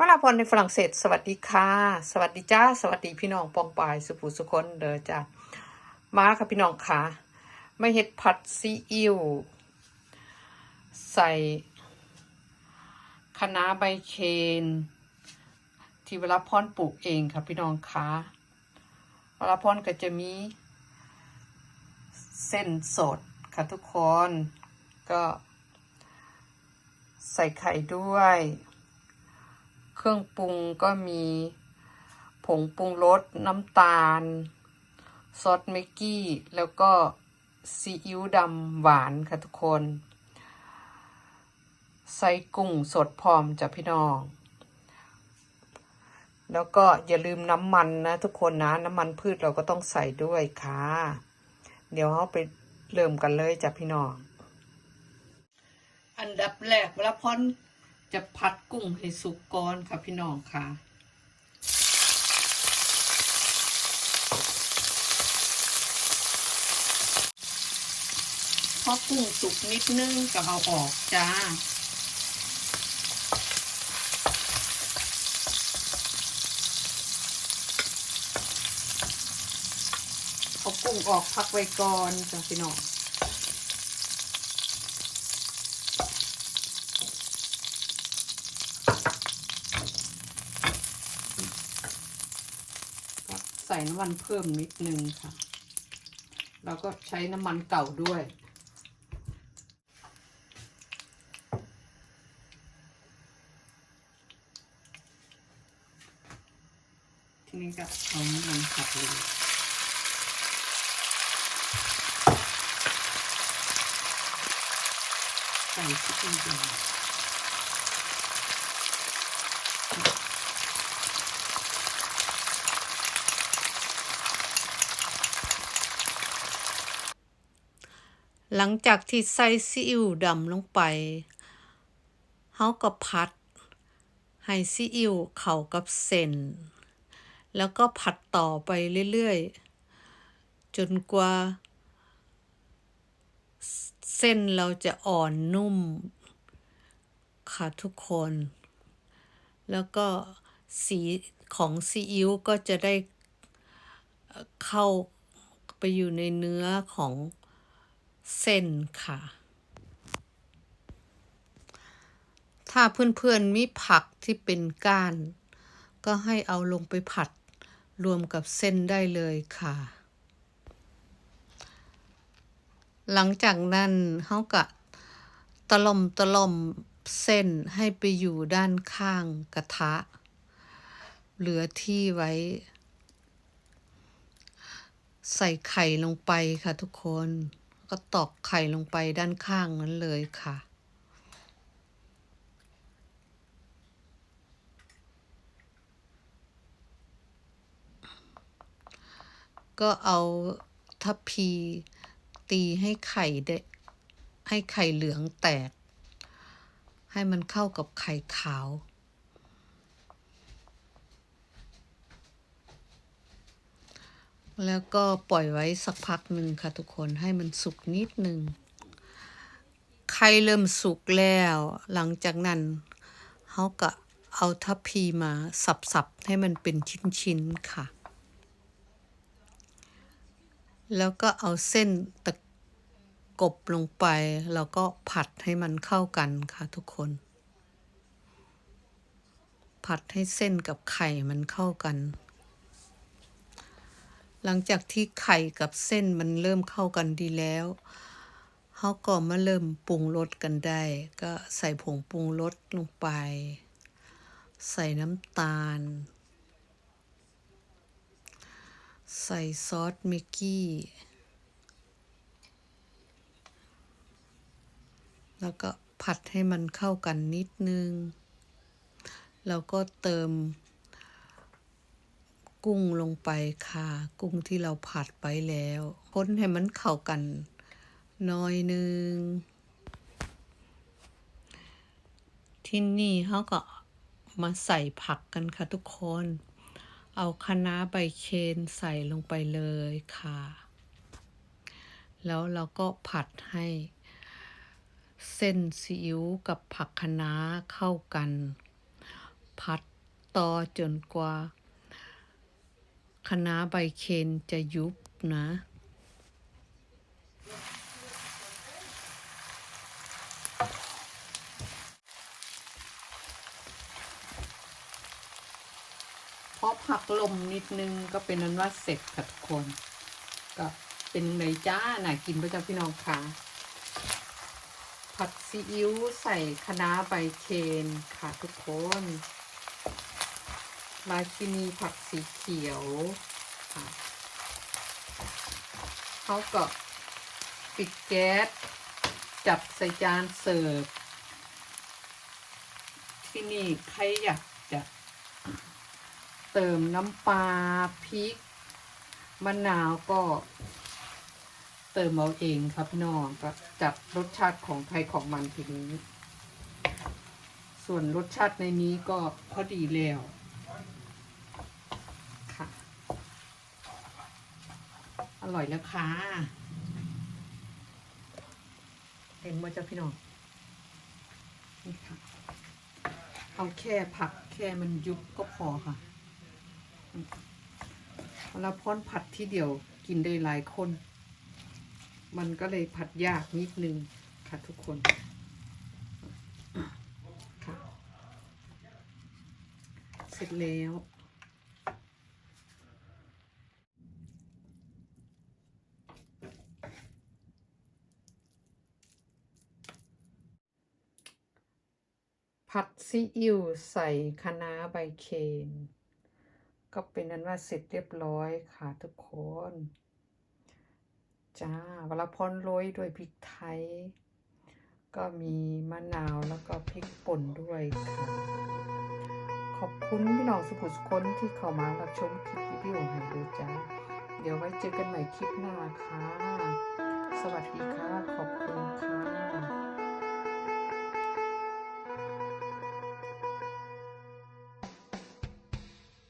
วลาพรในฝรั่งเศส สวัสดีค่ะ สวัสดีจ้า สวัสดีพี่น้องปองปายสุภูสุคนเด้อจ้ามาค่ะพี่น้องค่ะไม่เห็ดผัดซีอิ๊วใส่คะน้าใบเคนที่เวลาพรปลูกเองค่ะพี่น้องค่ะเวลาพรก็จะมีเส้นสดค่ะทุกคนก็ใส่ไข่ด้วย เครื่องปรุงก็มีผงปรุงรสน้ำตาล ซอสเมกกี้ แล้วก็ซีอิ๊วดำหวานค่ะทุกคน ใส่กุ้งสดพร้อมจ้ะพี่น้อง แล้วก็อย่าลืมน้ำมันนะทุกคนนะ น้ำมันพืชเราก็ต้องใส่ด้วยค่ะ เดี๋ยวเราไปเริ่มกันเลยจ้ะพี่น้อง อันดับแรกเวลาพอน จะพัดกุ้งให้สุกก่อนค่ะพี่น้องค่ะ พอกุ้งสุกนิดนึงก็เอาออกจ้าเอากุ้งออกพักไว้ก่อนจ้ะพี่น้อง ส่น้ำมันเพิ่มนิดนึงค่ะแล้วก็ใช้น้ำมันเก่าด้วย ทีนี้ก็เอาน้ำมันขัดเลยใส่ที่เป็นเดียว หลังจากที่ใส่ซีอิ๊วดำลงไปเฮาก็พัด ให้ซีอิ๊วเข้ากับเส้น แล้วก็ผัดต่อไปเรื่อยๆ จนกว่า เส้นเราจะอ่อนนุ่ม ค่ะทุกคน แล้วก็สีของซีอิ๊วก็จะได้เข้าไปอยู่ในเนื้อของ เส้นค่ะ ถ้าเพื่อนๆมีผักที่เป็นก้าน ก็ให้เอาลงไปผัดรวมกับเส้นได้เลยค่ะ หลังจากนั้นเขากะตะล่อมตะล่อมเส้นให้ไปอยู่ด้านข้างกระทะ เหลือที่ไว้ ใส่ไข่ลงไปค่ะทุกคน ก็ตอกไข่ลงไปด้านข้างนั้นเลยค่ะ ก็เอาทัพพีตีให้ไข่ได้ให้ไข่เหลืองแตก ให้มันเข้ากับไข่ขาว แล้วก็ปล่อยไว้สักพักหนึ่งค่ะทุกคนให้มันสุกนิดหนึ่งไข่เริ่มสุกแล้ว หลังจากนั้นเขาก็เอาทัพพีมาสับๆให้มันเป็นชิ้นๆค่ะ แล้วก็เอาเส้นตะกบลงไป แล้วก็ผัดให้มันเข้ากันค่ะทุกคน ผัดให้เส้นกับไข่มันเข้ากัน หลังจากที่ไข่กับเส้นมันเริ่มเข้ากันดีแล้วเขาก็มาเริ่มปรุงรสกันได้ ก็ใส่ผงปรุงรสลงไป ใส่น้ำตาล ใส่ซอสเมกกี้ แล้วก็ผัดให้มันเข้ากันนิดนึง แล้วก็เติม กุ้งลงไปค่ะ กุ้งที่เราผัดไปแล้วคนให้มันเข้ากันน้อยนึง ที่นี่เขาก็มาใส่ผักกันค่ะทุกคน เอาคะน้าใบเคนใส่ลงไปเลยค่ะ แล้วเราก็ผัดให้เส้นซีอิ๊วกับผักคะน้าเข้ากัน ผัดต่อจนกว่า คณะน้าใบเคนจะยุบนะพอผักลมนิดนึงก็เป็นนั้นว่าเสร็จค่ะทุกคน ก็เป็นไงจ้าน่ากินพระเจ้าพี่น้องค่ะผัดซีอิ๊วใส่คะน้าใบเคนค่ะทุกคน ราชินีผักสีเขียวค่ะเขาก็ปิดแก๊ส จับใส่จานเสิร์ฟ ที่นี่ใครอยากจะเติมน้ำปลาพริกมะนาวก็เติมเอาเองครับพี่น้องก็จับรสชาติของใครของมันทีนี้ ส่วนรสชาติในนี้ก็พอดีแล้วค่ะ อ ร่อยแล้วค่ะ เห็นว่าจ้าพี่น้องนี่ค่ะเอาแค่ผักแค่มันยุบก็พอค่ะเวลาพ้อนผัดที่เดียวกินได้หลายคน มันก็เลยผัดยากนิดนึงค่ะทุกคนค่ะเสร็จแล้ว ผัดซีอิ๊วใส่คะน้าใบเคนก็เป็นนั้นว่าเสร็จเรียบร้อยค่ะทุกคน จ้าเวลาพรโรยด้วยพริกไทย ก็มีมะนาวแล้วก็พริกป่นด้วยค่ะ ขอบคุณพี่น้องสุขุสคนที่เข้ามารับชมคลิปวิดีโอให้ด้วยจ้า เดี๋ยวไว้เจอกันใหม่คลิปหน้าค่ะ สวัสดีค่ะ ขอบคุณค่ะ